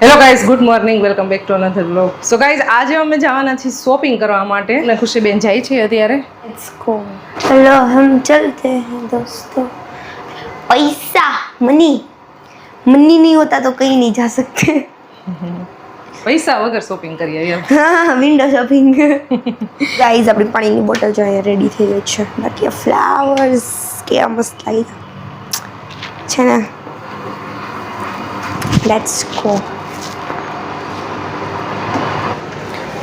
Hello guys good morning welcome back to another blog so guys આજે અમે જવાના છીએ શોપિંગ કરવા માટે. અને ખુશીબેન જાય છે અત્યારે. હેલો હમ ચલતે હૈ દોસ્તો. પૈસા મની મની નહીં હોતા તો કहीं નહીં જા સકતે પૈસા વગર શોપિંગ કરી આવી હા વિન્ડો શોપિંગ ગાઈઝ આપણી પાણીની બોટલ જો અહીંયા રેડી થઈ ગઈ છે. બાકી ફ્લાવર્સ કે મસ્ત લાગી છે ને? લેટ્સ ગો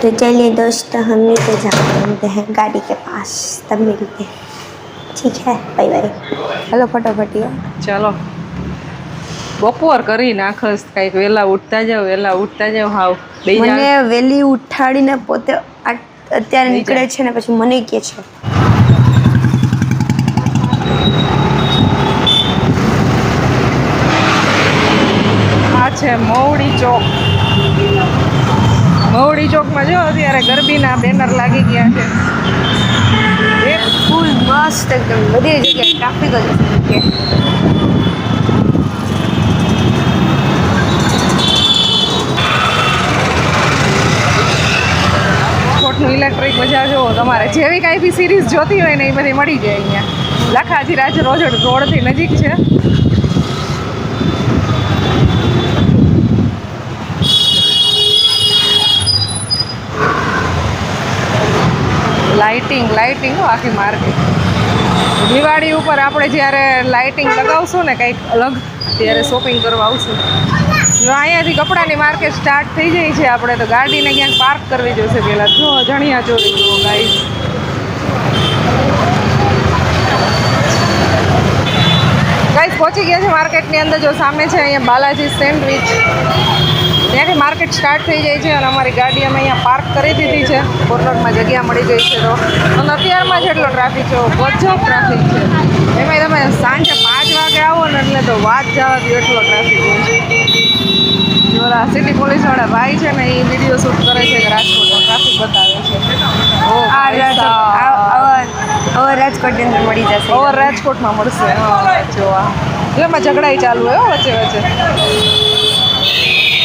तो चलिए दोस्तों हम नीचे जाते हैं गाड़ी के पास तब मिलते हैं ठीक है बाय बाय हेलो फटाफट यार ચાલો બપોર કરી નાખસ કાંઈક વહેલા ઉઠતા જાવ વહેલા ઉઠતા જાવ હાવ બે મને વેલી ઉઠાડીને પોતે આ- અત્યારે લઈ નીકળે છે ને પછી મને કે છે આ છે મવડી ચોક મવડી ચોકમાં જો, અત્યારે ગરબીના બેનર લાગી ગયા છે. ફૂલ મસ્ત એકદમ બધી જગ્યાએ ટ્રાફિક જ ઇલેક્ટ્રિક બજાર જુઓ, તમારે જેવી કાંઈ બી સિરીઝ જોતી હોય ને, એ બધી મળી જાય અહીંયા. લખાજી રાજ રોજ રોડથી નજીક છે. લાઇટિંગ લાઇટિંગ આખી માર્કેટ. દિવાળી ઉપર આપણે જ્યારે લાઇટિંગ લગાવશું ને કંઈક અલગ, ત્યારે શોપિંગ કરવા આવશું. જો અહીંયાથી કપડાની માર્કેટ સ્ટાર્ટ થઈ જાય છે આપણે, તો ગાડીને ક્યાંક પાર્ક કરવી જોઈશે પહેલાં. જો જણિયા ચોરી જુઓ ગાઈસ ગાઈસ પહોંચી ગયા છે માર્કેટની અંદર, જો સામે છે અહીંયા બાલાજી સેન્ડવિચ. ત્યાંથી માર્કેટ સ્ટાર્ટ થઈ જાય છે અને અમારી ગાડી અમે અહીંયા પાર્ક કરી દીધી છે. કોર્નરમાં જગ્યા મળી ગઈ છે તો. અને અત્યારમાં જેટલો ટ્રાફિક છે ગજબ ટ્રાફિક છે. એમાં તમે સાંજે પાંચ વાગે આવો ને એટલે તો વાત જવા દો એટલો ટ્રાફિક હોય છે. ઓલા સિટી પોલીસવાળા ભાઈ છે ને એ વીડિયો શૂટ કરે છે કે રાજકોટનો ટ્રાફિક બતાવે છે. ઓ આ ભાઈ રાજકોટ સાહેબ. આવા આવા રાજકોટની અંદર મળી જશે. ઓવર રાજકોટમાં મળશે. જોવા એમાં ઝઘડાઈ ચાલુ હોય વચ્ચે વચ્ચે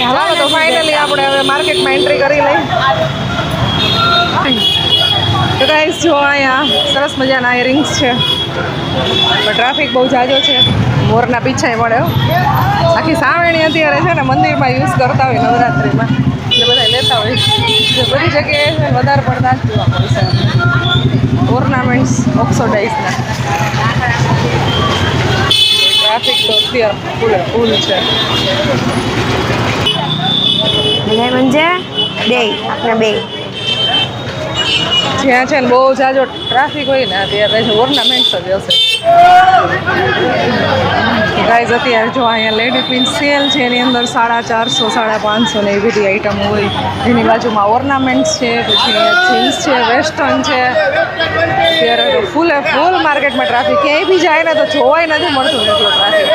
ચાલો તો ફાઇનલી આપણે હવે માર્કેટમાં એન્ટ્રી કરી લઈ તો ગાઈસ જો અહીંયા સરસ મજાના ઇયરિંગ્સ છે. પણ ટ્રાફિક બહુ જાજો છે. મોરના પીછાએ મળે આખી સાવરણી અત્યારે છે ને મંદિરમાં યુઝ કરતા હોય નવરાત્રિમાં. એટલે બધા લેતા હોય. બધી જગ્યાએ વધારે પડતા જ જોવા મળશે ઓર્નામેન્ટ્સ ઓક્સોડાઇઝના ટ્રાફિક તો અત્યારે ફૂલ ફૂલ છે. મને મંજે બે આપણે બે. જ્યાં છે ને બહુ જાજો ટ્રાફિક હોય ને અત્યારે ઓર્નામેન્ટ્સ જ હશે. ગાઈઝ અત્યારે જો અહીંયા લેડી પિન સેલ છે, એની અંદર સાડા ચારસો, સાડા પાંચસો ને એવી બધી આઈટમ હોય. એની બાજુમાં ઓર્નામેન્ટ્સ છે, પછી જીન્સ છે વેસ્ટર્ન છે. અત્યારે ફૂલે ફૂલ માર્કેટમાં ટ્રાફિક ક્યાંય બી જાય ને તો જોવાય નથી મળતું એટલો ટ્રાફિક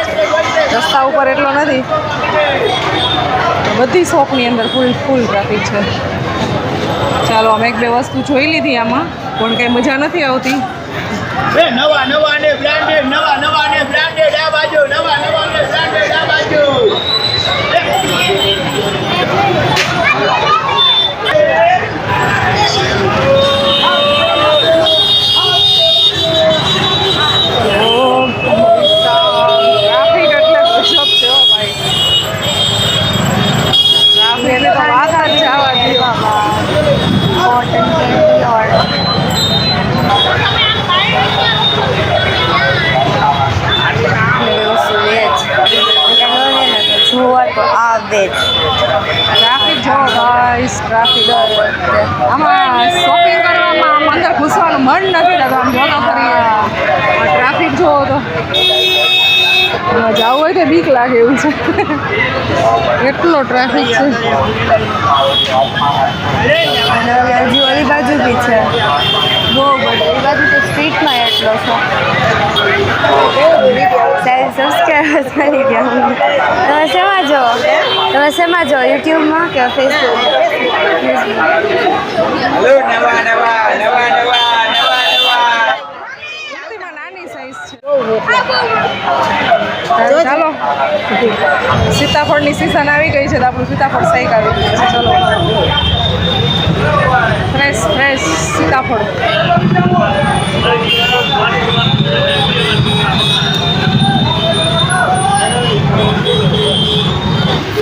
રસ્તા ઉપર એટલો નથી. બધી શોપની અંદર ફૂલ ફૂલ ટ્રાફિક છે. ચાલો, અમે એક બે વસ્તુ જોઈ લીધી આમાં. પણ કંઈ મજા નથી આવતી. નવા નવા જોવા તો આવે જ. ટ્રાફિક જો ગાઈસ ટ્રાફિક આમાં શોપિંગ કરવામાં આમ અંદર ઘૂસવાનું મન નથી થતું આમ જોતો ફરી ટ્રાફિક જોવો તો. જવું હોય તો બીક લાગે એવું છે. એટલો ટ્રાફિક છે. હજુ ઓલી બાજુ બી છે. બહુ બધો એ બાજુ તો સ્ટ્રીટમાં એટલો છે સબસ્ક્રાઈબર્સ મળી ગયા તમે શેમાં જો તમે શેમાં જો યુટ્યુબમાં કે ફેસબુક ચાલો સીતાફળની સીઝન આવી ગઈ છે તો આપણું સીતાફળ સહી છે ચલો fresh fresh સીતાફળ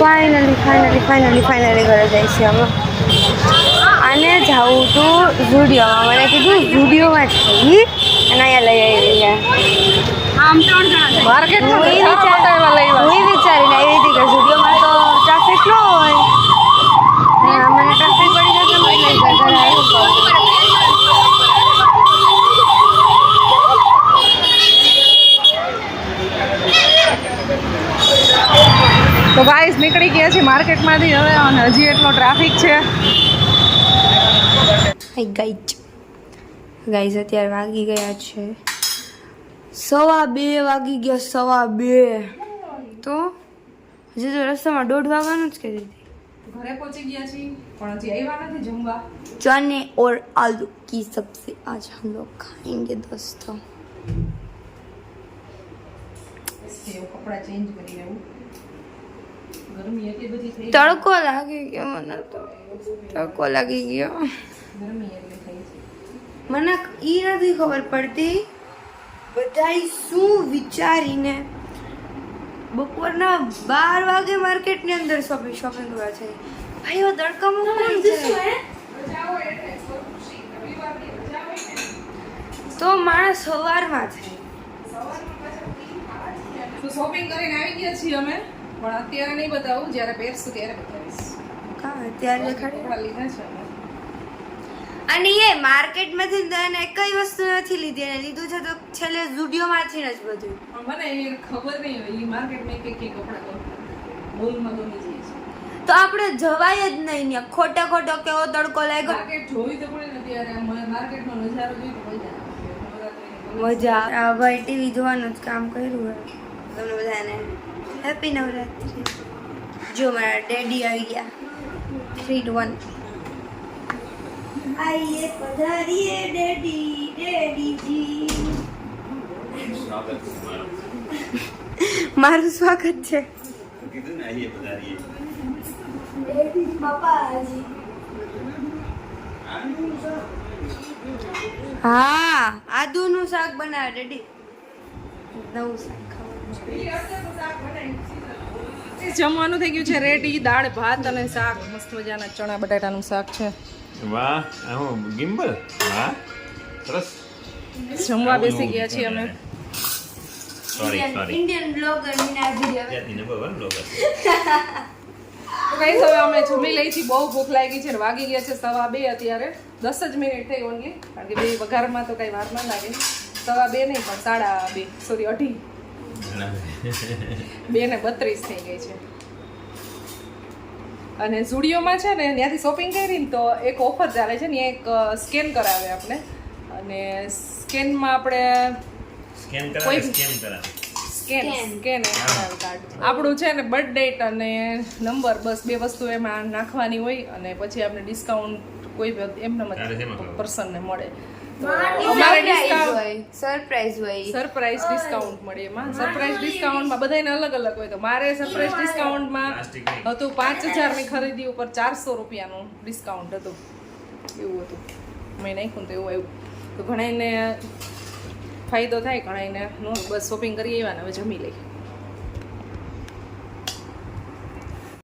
finally finally finally finally ઘરે જાય છે અમે આને જવું હતું ઝુડિયોમાં મને કીધું ઝુડિયોમાં જ જઈ અને અહીંયા લઈ આવી ગયા માર્કેટમાં હું એ બધા વિચાર બતાવ્યા લઈ હું એ વિચારીને આવી હતી કે ઝુડિયોમાં માર્કેટમાંથી હવે અને હજી એટલો ટ્રાફિક છે. ગાઈચ ગાઈઝ અત્યારે વાગી ગયા છે. સવા બે વાગી ગયા સવા બે. તો હજી તો રસ્તામાં દોઢ વાગવાનું જ કરી દીધી ચને ઓર આલુ કી સબ્જી આજ હમ લોગ ખાएंगे દોસ્તો. કપડા ચેન્જ કરી તડકો લાગી ગયો મને તો. તડકો લાગી ગયો. મને એ નથી ખબર પડતી. બધાય શું વિચારીને બપોરના બાર વાગે માર્કેટની અંદર શોપિંગ શોપિંગ કરવા છે ભાઈઓ તડકામાં કોણ છે તો માણસ સવારમાં છે તો શોપિંગ કરીને આવી ગયા છીએ અમે. પણ અત્યારે નહીં બતાવું જ્યારે પહેરશું ત્યારે બતાવીશ. કા અત્યારે દેખાડે લીધા છે અને એ માર્કેટમાંથી કઈ વસ્તુ નથી લીધી એને લીધું છે તો છેલ્લે ઝુડિયોમાંથી જ બધું. મને એ ખબર નહીં હોય એ માર્કેટમાં કઈ કઈ કપડાં ગમે ગમી જાય તો આપણે જવાય જ નહીં ને ખોટે ખોટો કેવો તડકો લાગ્યો. માર્કેટ તો માર્કેટનો નજારો જોઈ મજા આવે. મજા આ ભાઈ ટીવી જોવાનું જ કામ કર્યું હોય. તમને બધાને હેપી નવરાત્રી. જો મારા ડેડી આવી ગયા. થ્રી ટુ વન આઈએ પધારીએ ડેડી ડેડીજી મારું સ્વાગત છે. કીધું ને પપ્પાજી હા, આદુનું શાક બનાવે ડેડી નવું શાક. જમવાનું થઈ ગયું છે રેડી દાળ ભાત અને શાક. મસ્ત મજાના ચણા બટાટાનું શાક છે. વાહ આમાં ગિમ્બલ? વાહ સરસ. જમવા બેસી ગયા છીએ અમે. Sorry sorry Indian blogger Meenaji જાતની નંબર વન બ્લોગર તો કઈ હવે અમે જમી લઈ છીએ. બહુ ભૂખ લાગી છે વાગી ગયા છે સવા બે અત્યારે. દસ જ મિનિટ થઈ ઓનલી કારણ કે બે વઘારમાં તો કઈ વાર ના લાગે. સવા બે નહીં પણ સાડા બે. સોરી અઢી. બે ને બત્રીસ થઈ ગઈ છે. અને ઝુડિયોમાં છે ને ત્યાંથી શોપિંગ કરી ને તો એક ઓફર ચાલે છે ને એક સ્કેન કરાવે આપણે. અને સ્કેનમાં આપણે સ્કેન કોઈ કરાવે. સ્કેન કરાવે સ્કેન સ્કેન કાર્ડ આપણું છે ને બર્થ ડેટ અને નંબર બસ બે વસ્તુ એમાં નાખવાની હોય અને પછી આપણે ડિસ્કાઉન્ટ કોઈ એમને? પર્સનને મળે. સરપ્રાઈઝ હોય. સરપ્રાઈઝ ડિસ્કાઉન્ટ મળે એમાં. સરપ્રાઈઝ ડિસ્કાઉન્ટમાં બધાને અલગ અલગ હોય તો મારે સરપ્રાઈઝ ડિસ્કાઉન્ટમાં હતું પાંચ હજારની ખરીદી ઉપર ચારસો રૂપિયાનું ડિસ્કાઉન્ટ હતું. એવું હતું. મેં નાખ્યું તો એવું આવ્યું. તો ઘણાને ફાયદો થાય ઘણાને નો. બસ શોપિંગ કરી આવ્યા ને હવે જમી લઈ